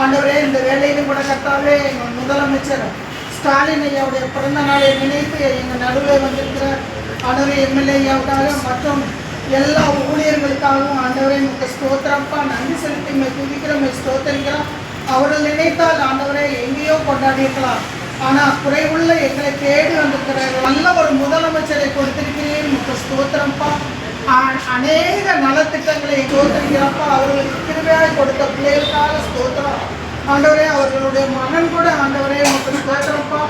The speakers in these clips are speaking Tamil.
ஆண்டவரே இந்த வேலையிலும் கூட கத்தாவே எங்கள் முதலமைச்சர் ஸ்டாலின் ஐயாவுடைய பிறந்த நாளை நினைத்து எங்கள் நடுவே வந்திருக்கிற ஆண்டவரே எம்எல்ஏ ஐயாவுக்காக மற்றும் எல்லா ஊழியர்களுக்காகவும் ஆண்டவரே உங்களுக்கு ஸ்தோத்திரப்பா நன்றி செலுத்தி துதிக்கிறோம் ஸ்தோத்தரிக்கிறோம். அவர்கள் நினைத்தால் ஆண்டவரை எங்கேயோ கொண்டாடியிருக்கலாம். ஆனால் குறைவுள்ள எங்களை தேடி வந்திருக்கிற நல்ல ஒரு முதலமைச்சரை கொடுத்திருக்கிறேன். உங்களுக்கு ஸ்தோத்திரம்ப்பா. அநேக நலத்திட்டங்களை ஸ்தோத்திரிக்கிறப்பா அவர்களுக்கு கிருமையாக கொடுத்த பிள்ளைகளுக்காக ஸ்தோத்திரம். ஆண்டவரே அவர்களுடைய மகன் கூட ஆண்டவரே உங்களுக்கு ஸ்தோத்திரப்பா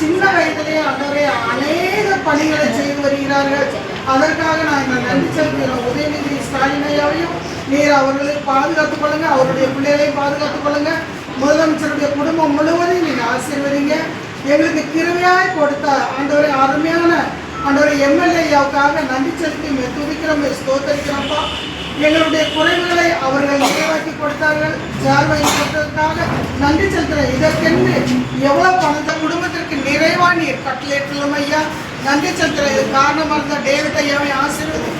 சின்ன வயதிலேயே ஆண்டவரே அநேக பணிகளை செய்து வருகிறார்கள். அதற்காக நாங்கள் நன்றி செலுத்துகிறோம் உதயநிதி ஸ்டாலினையாவையும் நீர் அவர்களை பாதுகாத்துக் கொள்ளுங்க. அவருடைய பிள்ளைகளையும் பாதுகாத்துக் கொள்ளுங்க. முதலமைச்சருடைய குடும்பம் முழுவதும் எங்களுக்கு கிருமையாய் கொடுத்த ஆண்டவரை அருமையான ஆண்டவரை எம்எல்ஏ ஐயாவுக்காக நன்றி செலுத்தி துதிக்கிறோம் ஸ்தோத்தரிக்கிறோம்ப்பா எங்களுடைய குறைவுகளை அவர்கள் நிறைவாக்கி கொடுத்தார்கள். ஜார்வை கொடுத்ததற்காக நன்றி செலுத்துகிறேன் இதற்கென்று எவ்வளோ பணத்தை குடும்பத்திற்கு நிறைவா நீர் கட்டளையிட்டுள்ளோம் ஐயா. நன்றி செலுத்துகிறேன் இது காரணமாக இருந்த டேவிட் ஐயாவை ஆசீர்வதி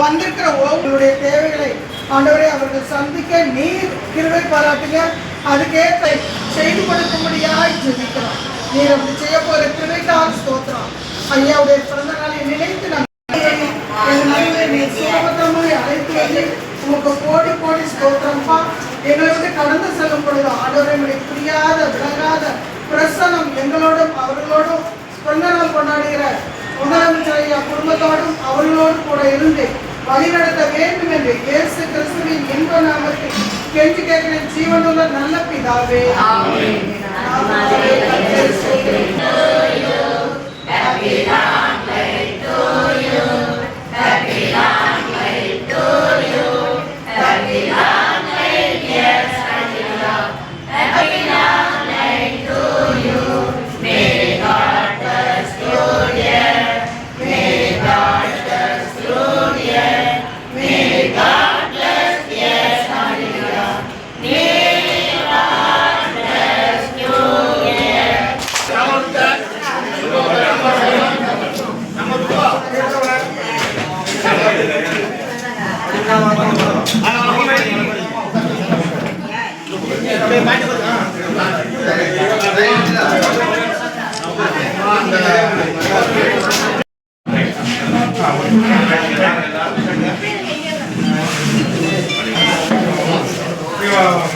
வந்திருக்கிற உங்களுடைய தேவைகளை ஆண்டவரை அவர்கள் சந்திக்க நீர் கிருவை பாராட்டுங்க. அதுக்கேற்ற செய்து கொடுக்கும்படியாக ஜெபிக்கிறோம். நீர் அப்படி செய்ய போற கிருவைக்காக ஸ்தோத்திரம் ஐயாவுடைய பிறந்த நாளை நினைத்து நான் சுகபத்திரமாய் அழைத்து வந்து உமக்கு கோடி கோடி ஸ்தோத்திரம்ப்பா. எங்களை விட்டு கடந்து செல்லும் பொழுது ஆண்டவரை புரியாத விளங்காத பிரசனம் எங்களோடும் அவர்களோடும் பிறந்த நாள் கொண்டாடுகிற முதலமைச்சர் ஐயா குடும்பத்தோடும் அவர்களோடு கூட இருந்து வழிநடத்த வேண்டும் என்று இயேசு கிறிஸ்துவின் இன்ப நாமத்தில் கெஞ்சி கேட்கிற ஜீவனுள்ள நல்ல பிதாவே. Mother, I just Yeah.